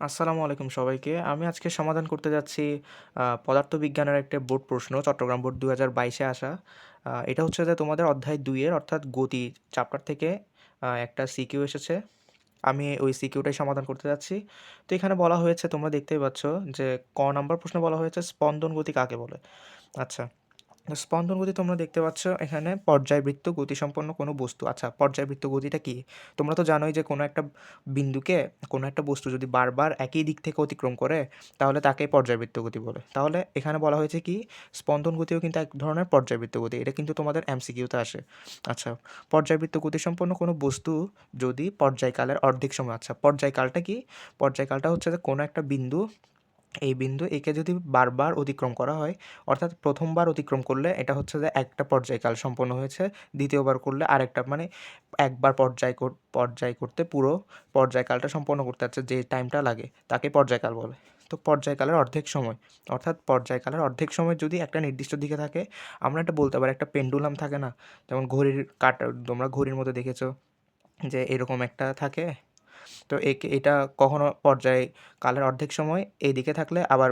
আসসালামু আলাইকুম সবাইকে। আমি আজকে সমাধান করতে যাচ্ছি পদার্থবিজ্ঞানের একটা বোর্ড প্রশ্ন, চট্টগ্রাম বোর্ড ২০২২ এ আসা। এটা হচ্ছে যে তোমাদের অধ্যায় দুইয়ের অর্থাৎ গতি চ্যাপ্টার থেকে একটা সিকিউ এসেছে। আমি ওই সিকিউটাই সমাধান করতে যাচ্ছি। তো এখানে বলা হয়েছে তোমরা দেখতেই পাচ্ছ যে ক নাম্বার প্রশ্ন বলা হয়েছে স্পন্দন গতি কাকে বলে? আচ্ছা। স্পন্দন গতি তোমরা দেখতে পাচ্ছ এখানে পর্যায়বৃত্ত গতিসম্পন্ন কোনো বস্তু। আচ্ছা পর্যায়বৃত্ত গতিটা কী? তোমরা তো জানোই যে কোনো একটা বিন্দুকে, কোনো একটা বস্তু যদি বারবার একই দিক থেকে অতিক্রম করে, তাহলে তাকে পর্যায়বৃত্ত গতি বলে। তাহলে এখানে বলা হয়েছে কি স্পন্দন গতিও কিন্তু এক ধরনের পর্যায়বৃত্ত গতি। এটা কিন্তু তোমাদের এমসিকিউতে আসে। আচ্ছা পর্যায়বৃত্ত গতিসম্পন্ন কোনো বস্তু যদি পর্যায়কালের অর্ধেক সময় আচ্ছা পর্যায়কালটা কি? পর্যায়কালটা হচ্ছে যে কোনো একটা বিন্দু এই বিন্দু একে যদি বারবার অতিক্রম করা হয়, অর্থাৎ প্রথমবার অতিক্রম করলে এটা হচ্ছে যে একটা পর্যায়কাল সম্পন্ন হয়েছে, দ্বিতীয়বার করলে আরেকটা মানে একবার পর্যায় পর্যায় করতে পুরো পর্যায়কালটা সম্পন্ন করতে হচ্ছে যে টাইমটা লাগে, তাকে পর্যায়কাল বলে। তো পর্যায়কালের অর্ধেক সময়, অর্থাৎ পর্যায়কালের অর্ধেক সময় যদি একটা নির্দিষ্ট দিকে থাকে, আমরা এটা বলতে পারি একটা পেন্ডুলাম থাকে না? যেমন ঘড়ির কাটা, তোমরা ঘড়ির মধ্যে দেখেছ যে এরকম একটা থাকে? তো এটা কখনো পর্যায়ে কালের অর্ধেক সময় এই দিকে থাকলে আবার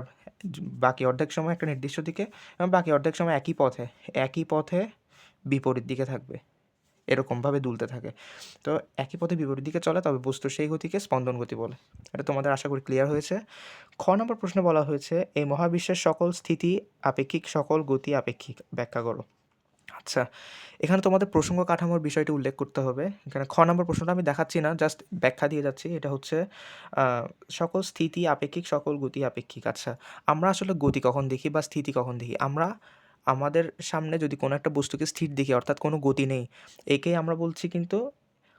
বাকি অর্ধেক সময় একটা নির্দিষ্ট দিকে এবং বাকি অর্ধেক সময় একই পথে একই পথে বিপরীত দিকে থাকবে। এরকমভাবে দুলতে থাকে। তো একই পথে বিপরীত দিকে চলে, তবে বস্তুর সেই গতিকে স্পন্দন গতি বলে। এটা তোমাদের আশা করি ক্লিয়ার হয়েছে। খ নম্বর প্রশ্নে বলা হয়েছে, এই মহাবিশ্বের সকল স্থিতি আপেক্ষিক, সকল গতি আপেক্ষিক। ব্যাখ্যা করো। আচ্ছা এখানে তোমাদের প্রসঙ্গ কাঠামোর বিষয়টি উল্লেখ করতে হবে। এখানে খ নম্বর প্রশ্নটা আমি দেখাচ্ছি না জাস্ট ব্যাখ্যা দিয়ে যাচ্ছি। এটা হচ্ছে সকল স্থিতি আপেক্ষিক, সকল গতি আপেক্ষিক। আচ্ছা আমরা আসলে গতি কখন দেখি বা স্থিতি কখন দেখি? আমরা, আমাদের সামনে যদি কোনো একটা বস্তুকে স্থির দেখি, অর্থাৎ কোনো গতি নেই একেই আমরা বলছি কিন্তু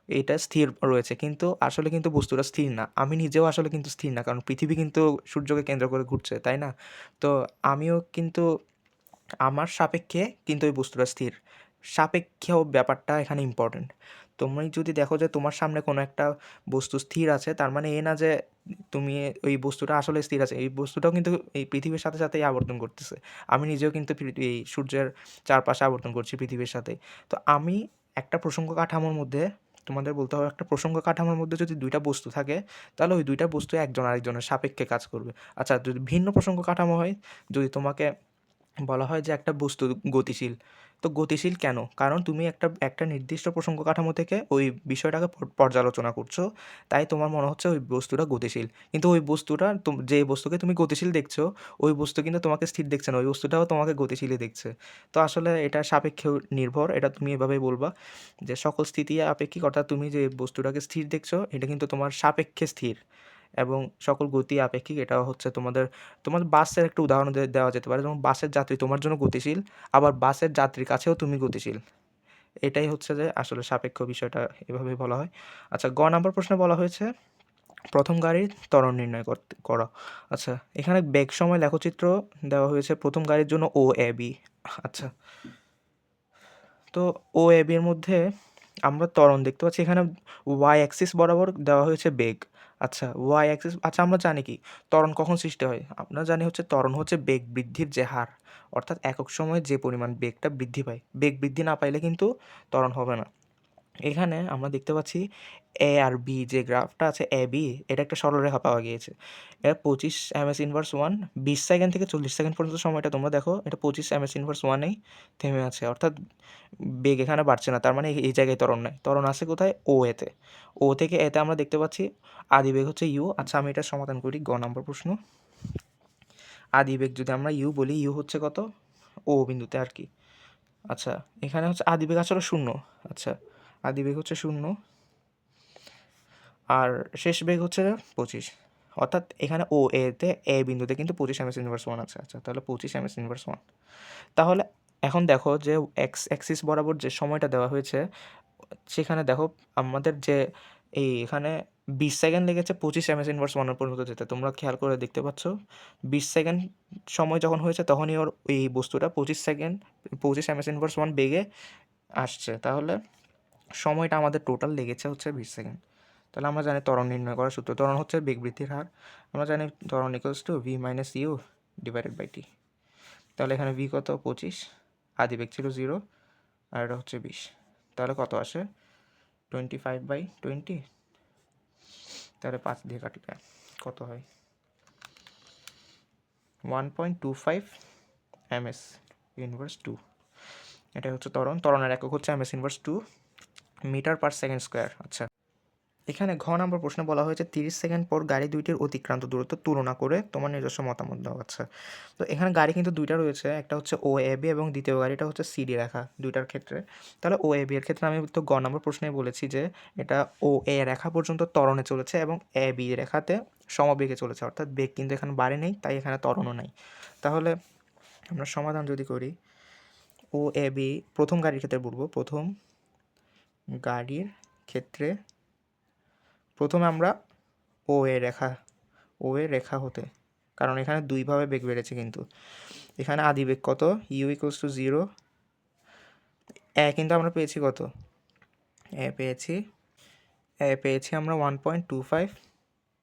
এটা স্থির রয়েছে। কিন্তু আসলে কিন্তু বস্তুটা স্থির না। আমি নিজেও আসলে কিন্তু স্থির না, কারণ পৃথিবী কিন্তু সূর্যকে কেন্দ্র করে ঘুরছে, তাই না? তো আমিও কিন্তু আমার সাপেক্ষে কিন্তু ওই বস্তুটা স্থির। সাপেক্ষেও ব্যাপারটা এখানে ইম্পর্টেন্ট তুমি যদি দেখো যে তোমার সামনে কোনো একটা বস্তু স্থির আছে, তার মানে এ না যে তুমি ওই বস্তুটা আসলে স্থির আছে, এই বস্তুটাও কিন্তু এই পৃথিবীর সাথে সাথেই আবর্তন করতেছে। আমি নিজেও কিন্তু এই সূর্যের চারপাশে আবর্তন করছি পৃথিবীর সাথে। তো আমি একটা প্রসঙ্গ কাঠামোর মধ্যে, তোমাদের বলতে হবে একটা প্রসঙ্গ কাঠামোর মধ্যে যদি দুইটা বস্তু থাকে, তাহলে ওই দুইটা বস্তু একজন আরেকজনের সাপেক্ষে কাজ করবে। আচ্ছা যদি ভিন্ন প্রসঙ্গ কাঠামো হয়, যদি তোমাকে বলা হয় যে একটা বস্তু গতিশীল। তো গতিশীল কেন? কারণ তুমি একটা একটা নির্দিষ্ট প্রসঙ্গ কাঠামো থেকে ওই বিষয়টাকে পর্যালোচনা করছ, তাই তোমার মনে হচ্ছে ওই বস্তুটা গতিশীল। কিন্তু ওই বস্তুটা যে বস্তুকে তুমি গতিশীল দেখছ, ওই বস্তু কিন্তু তোমাকে স্থির দেখছে না, ওই বস্তুটাও তোমাকে গতিশীলই দেখছে। তো আসলে এটা সাপেক্ষে নির্ভর, এটা তুমি এভাবেই বলবা যে সকল স্থিতি আপেক্ষিক, অর্থাৎ তুমি যে বস্তুটাকে স্থির দেখছ, এটা কিন্তু তোমার সাপেক্ষে স্থির। এবং সকল গতি আপেক্ষিক এটা হচ্ছে তোমাদের তোমার বাসের একটা উদাহরণ দেওয়া যেতে পারে। যেমন বাসের যাত্রী তোমার জন্য গতিশীল, আবার বাসের যাত্রীর কাছেও তুমি গতিশীল। এটাই হচ্ছে যে আসলে সাপেক্ষ বিষয়টা এভাবেই বলা হয়। আচ্ছা গ নাম্বার প্রশ্নে বলা হয়েছে, প্রথম গাড়ির ত্বরণ নির্ণয় করো। আচ্ছা এখানে বেগ সময় লেখচিত্র দেওয়া হয়েছে, প্রথম গাড়ির জন্য ও এ বি আচ্ছা তো ও এ বির মধ্যে আমরা ত্বরণ দেখতে পাচ্ছি। এখানে ওয়াই অ্যাক্সিস বরাবর দেওয়া হয়েছে বেগ। আচ্ছা ওয়াই অ্যাক্সিস আচ্ছা আমরা জানি কি? ত্বরণ কখন সৃষ্টি হয়? আমরা জানি হচ্ছে ত্বরণ হচ্ছে বেগ বৃদ্ধির যে হার। অর্থাৎ একক সময়ে যে পরিমাণ বেগটা বৃদ্ধি পায়। বেগ বৃদ্ধি না পাইলে কিন্তু ত্বরণ হবে না। এখানে আমরা দেখতে পাচ্ছি এ আর বি যে গ্রাফটা আছে এ বি এটা একটা সরলরেখা পাওয়া গিয়েছে। এটা পঁচিশ এম এস ইনভার্স ওয়ান বিশ সেকেন্ড থেকে চল্লিশ সেকেন্ড পর্যন্ত সময়টা তোমরা দেখো, এটা পঁচিশ এম এস ইনভার্স ওয়ানেই থেমে আছে। অর্থাৎ বেগ এখানে বাড়ছে না, তার মানে এই জায়গায় ত্বরণ নেই। ত্বরণ আছে কোথায়? ও এতে ও থেকে এতে আমরা দেখতে পাচ্ছি আদি বেগ হচ্ছে ইউ আচ্ছা আমি এটা সমাধান করি, গ নম্বর প্রশ্ন। আদি বেগ যদি আমরা ইউ বলি ইউ হচ্ছে কত? ও বিন্দুতে আর কি। আচ্ছা এখানে হচ্ছে আদি বেগ আসলে শূন্য। আচ্ছা আদি বেগ হচ্ছে শূন্য। আর শেষ বেগ হচ্ছে পঁচিশ। অর্থাৎ এখানে ও এতে এ বিন্দুতে কিন্তু পঁচিশ এম এস ইনভার্স ওয়ান আছে। আচ্ছা তাহলে পঁচিশ এম এস ইনভার্স ওয়ান তাহলে এখন দেখো যে এক্স অ্যাক্সিস বরাবর যে সময়টা দেওয়া হয়েছে, সেখানে দেখো আমাদের যে এই এখানে বিশ সেকেন্ড লেগেছে পঁচিশ এম এস ইনভার্স ওয়ানের পর্যন্ত যেতে। তোমরা খেয়াল করে দেখতে পাচ্ছ, বিশ সেকেন্ড সময় যখন হয়েছে তখনই ওর এই বস্তুটা পঁচিশ সেকেন্ড পঁচিশ এম এস ইনভার্স ওয়ান বেগে আসছে। তাহলে সময়টা আমাদের টোটাল লেগেছে হচ্ছে বিশ সেকেন্ড তাহলে আমরা জানি ত্বরণ নির্ণয় করার সূত্র। ত্বরণ হচ্ছে বেগ বৃদ্ধির হার। আমরা জানি ত্বরণ equals to v minus u divided by t তাহলে এখানে ভি কত? পঁচিশ। আদি বেগ ছিল জিরো আর এটা হচ্ছে বিশ। তাহলে কত আসে? টোয়েন্টি ফাইভ বাই টোয়েন্টি তাহলে পাঁচ দিয়ে কাটলে কত হয়? One point two five m s inverse two এটা হচ্ছে ত্বরণ। ত্বরণের একক হচ্ছে m s inverse two metre per second square আচ্ছা। এখানে ঘ নম্বর প্রশ্নে বলা হয়েছে, তিরিশ সেকেন্ড পর গাড়ি দুইটির অতিক্রান্ত দূরত্ব তুলনা করে তোমার নিজস্ব মতামত দেওয়া আচ্ছা। তো এখানে গাড়ি কিন্তু দুইটা রয়েছে, একটা হচ্ছে ও এ বি এবং দ্বিতীয় গাড়িটা হচ্ছে সিডি রেখা, দুইটার ক্ষেত্রে। তাহলে ও এ বি এর ক্ষেত্রে আমি তো গ নম্বর প্রশ্নে বলেছি যে, এটা ও এ রেখা পর্যন্ত তরণে চলেছে এবং এ বি রেখাতে সমবেগে চলেছে, অর্থাৎ বেগ কিন্তু এখানে বাড়ে নেই, তাই এখানে তরণও নাই। তাহলে আমরা সমাধান যদি করি ও এ বি প্রথম গাড়ির ক্ষেত্রে বলব প্রথম গাড়ির ক্ষেত্রে প্রথমে আমরা ও এ রেখা ও এ রেখা হতে, কারণ এখানে দুইভাবে বেগ বেড়েছে কিন্তু। এখানে আদি বেগ কত? U equals to zero a কিন্তু আমরা পেয়েছি কত? এ পেয়েছি এ পেয়েছি আমরা one point two five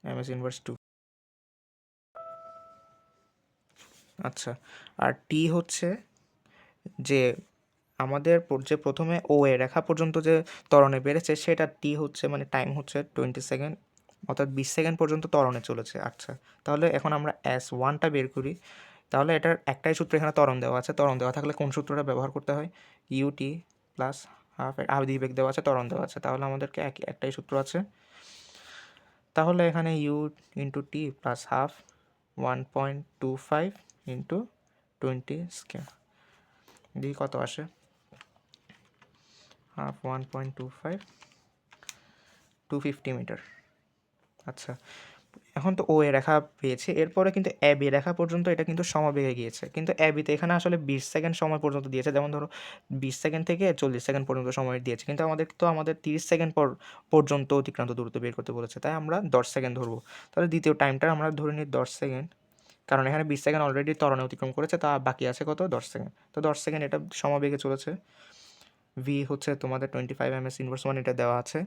m s inverse two আচ্ছা আর টি হচ্ছে যে আমাদের যে প্রথমে ও এ রেখা পর্যন্ত যে ত্বরণে বেড়েছে, সেটা টি হচ্ছে মানে টাইম হচ্ছে টোয়েন্টি সেকেন্ড অর্থাৎ বিশ সেকেন্ড পর্যন্ত ত্বরণে চলেছে। আচ্ছা তাহলে এখন আমরা এস ওয়ানটা বের করি। তাহলে এটার একটাই সূত্র এখানে ত্বরণ দেওয়া আছে। ত্বরণ দেওয়া থাকলে কোন সূত্রটা ব্যবহার করতে হয়? ইউটি প্লাস হাফ আদি বেগ দেওয়া আছে, ত্বরণ দেওয়া আছে। তাহলে আমাদেরকে এক, একটাই সূত্র আছে। তাহলে এখানে u into t plus half one point two five into twenty square দিয়ে কত আসে। Half one point two five, two fifty metre. আচ্ছা এখন তো ও এ রেখা পেয়েছে, এরপরে কিন্তু এ বি রেখা পর্যন্ত এটা কিন্তু সমবেগে গিয়েছে। কিন্তু এ বিতে এখানে আসলে বিশ সেকেন্ড সময় পর্যন্ত দিয়েছে, যেমন ধরো বিশ সেকেন্ড থেকে চল্লিশ সেকেন্ড পর্যন্ত সময় দিয়েছে। কিন্তু আমাদের তো আমাদের তিরিশ সেকেন্ড পর, পর্যন্ত অতিক্রান্ত দূরত্ব বের করতে বলেছে, তাই আমরা দশ সেকেন্ড ধরবো। তাহলে দ্বিতীয় টাইমটা আমরা ধরে নিই দশ সেকেন্ড, কারণ এখানে বিশ সেকেন্ড অলরেডি ত্বরণে অতিক্রম করেছে, তা বাকি আছে কত? দশ সেকেন্ড। তো দশ সেকেন্ড এটা সমবেগে চলেছে। ভি হচ্ছে তোমাদের twenty five m s inverse one এটা দেওয়া আছে।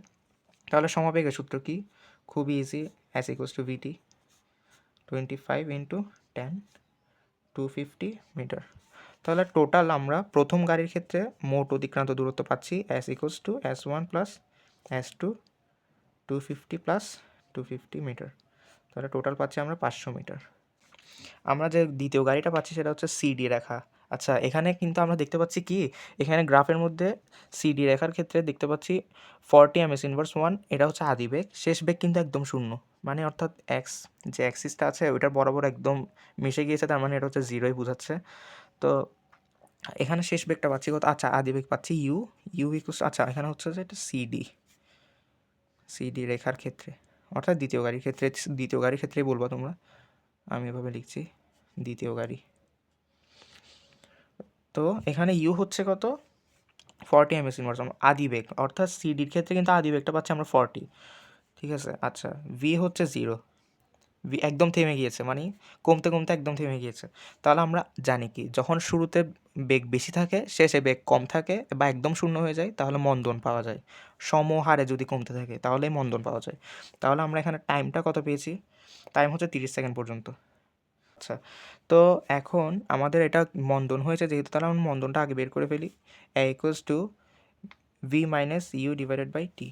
তাহলে সমবেগের সূত্র কি? খুবই easy s equals to v t twenty five into ten two fifty metre তাহলে টোটাল আমরা প্রথম গাড়ির ক্ষেত্রে মোট অতিক্রান্ত দূরত্ব পাচ্ছি s equals to s one plus s two two fifty plus two fifty metre তাহলে টোটাল পাচ্ছি আমরা পাঁচশো মিটার আমরা যে দ্বিতীয় গাড়িটা পাচ্ছি সেটা হচ্ছে সিডি রেখা। আচ্ছা এখানে কিন্তু আমরা দেখতে পাচ্ছি কি? এখানে গ্রাফের মধ্যে সিডি রেখার ক্ষেত্রে দেখতে পাচ্ছি forty m s inverse one এটা হচ্ছে আদি বেগ। শেষ বেগ কিন্তু একদম শূন্য। মানে অর্থাৎ এক্স যে অ্যাক্সিসটা আছে, ওইটার বরাবর একদম মিশে গিয়েছে, তার মানে এটা হচ্ছে জিরোই বোঝাচ্ছে। তো এখানে শেষ বেগটা পাচ্ছি কত? আচ্ছা আদি বেগ পাচ্ছি ইউ ইউ ইকুস আচ্ছা এখানে হচ্ছে যে এটা সিডি সিডি রেখার ক্ষেত্রে। অর্থাৎ দ্বিতীয় গাড়ির ক্ষেত্রে, দ্বিতীয় গাড়ির ক্ষেত্রেই বলবা তোমরা। আমি এভাবে লিখছি, দ্বিতীয় গাড়ি। তো এখানে ইউ হচ্ছে কত? ফর্টি এম এস ইনভার্স আদি বেগ। অর্থাৎ সিডির ক্ষেত্রে কিন্তু আদি বেগটা পাচ্ছি আমরা ফর্টি ঠিক আছে? আচ্ছা ভি হচ্ছে জিরো ভি একদম থেমে গিয়েছে মানে কমতে কমতে একদম থেমে গিয়েছে। তাহলে আমরা জানি কি, যখন শুরুতে বেগ বেশি থাকে, শেষে বেগ কম থাকে বা একদম শূন্য হয়ে যায়, তাহলে মন্দন পাওয়া যায়। সমহারে যদি কমতে থাকে তাহলে মন্দন পাওয়া যায়। তাহলে আমরা এখানে টাইমটা কত পেয়েছি? টাইম হচ্ছে তিরিশ সেকেন্ড পর্যন্ত। আচ্ছা। তো এখন আমাদের এটা মন্দন হয়েছে, যেহেতু তাহলে আমরা মন্দনটা আগে বের করে ফেলি। A equals to v minus u divided by t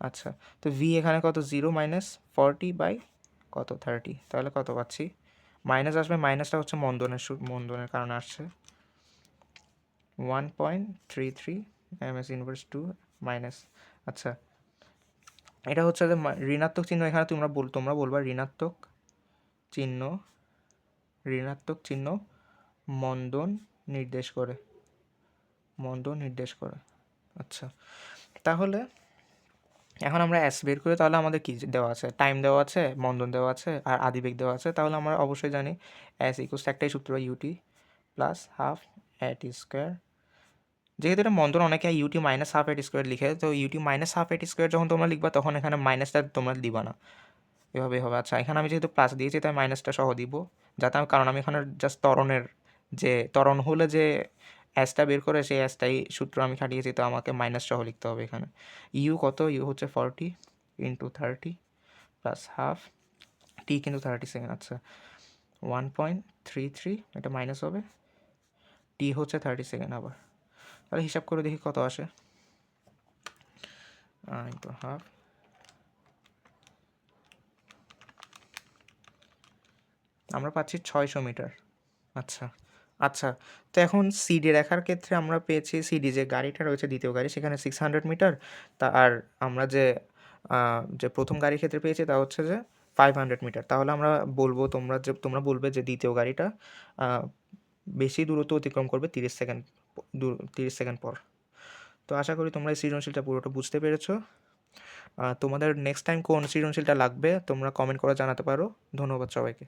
আচ্ছা তো ভি এখানে কত? জিরো মাইনাস ফর্টি বাই কত? থার্টি তাহলে কত পাচ্ছি? মাইনাস আসবে মাইনাসটা হচ্ছে মন্দনের মন্দনের কারণে আসছে। One point three three m s inverse two minus আচ্ছা এটা হচ্ছে যে ঋণাত্মক চিহ্ন এখানে তোমরা বল তোমরা বলবা ঋণাত্মক চিহ্ন ঋণাত্মক চিহ্ন মন্দন নির্দেশ করে। মন্দন নির্দেশ করে। আচ্ছা তাহলে এখন আমরা অ্যাস বের করে, তাহলে আমাদের কী দেওয়া আছে? টাইম দেওয়া আছে, মন্দন দেওয়া আছে, আর আদিবেগ দেওয়া আছে। তাহলে আমরা অবশ্যই জানি অ্যাস ইকুয়ালস একটাই সূত্র u t plus half a t square যেহেতু এটা মন্দন, অনেকে u t minus half a t square লিখে, তো u t minus half a t square যখন তোমরা লিখবা, তখন এখানে মাইনাসটা তোমরা দিবা না। এভাবে হবে। আচ্ছা এখানে আমি যেহেতু প্লাস দিয়েছি, তাই মাইনাসটা সহ দিব। যাতে আমি কারণ আমি এখানে জাস্ট ত্বরণের যে ত্বরণ হলে যে অ্যাসটা বের করে, সেই অ্যাসটাই সূত্র আমি খাটিয়েছি, তো আমাকে মাইনাস সহ লিখতে হবে এখানে। ইউ কত? ইউ হচ্ছে forty into thirty plus half t কিন্তু থার্টি সেকেন্ড আচ্ছা। ওয়ান পয়েন্ট থ্রি থ্রি এটা মাইনাস হবে। টি হচ্ছে থার্টি সেকেন্ড আবার। তাহলে হিসাব করে দেখি কত আসে। হাফ আমরা পাচ্ছি ছয়শো মিটার। আচ্ছা আচ্ছা তো এখন সিডি রেখার ক্ষেত্রে আমরা পেয়েছি সিডি যে গাড়িটা রয়েছে, দ্বিতীয় গাড়ি, সেখানে সিক্স হান্ড্রেড মিটার। তা আর আমরা যে যে প্রথম গাড়ির ক্ষেত্রে পেয়েছি তা হচ্ছে যে ফাইভ হান্ড্রেড মিটার। তাহলে আমরা বলব তোমরা যে, তোমরা বলবে যে দ্বিতীয় গাড়িটা বেশি দূরত্ব অতিক্রম করবে তিরিশ সেকেন্ড তিরিশ সেকেন্ড পর। তো আশা করি তোমরা এই সৃজনশীলটা পুরোটা বুঝতে পেরেছ। তোমাদের নেক্সট টাইম কোন সৃজনশীলটা লাগবে তোমরা কমেন্ট করে জানাতে পারো। ধন্যবাদ সবাইকে।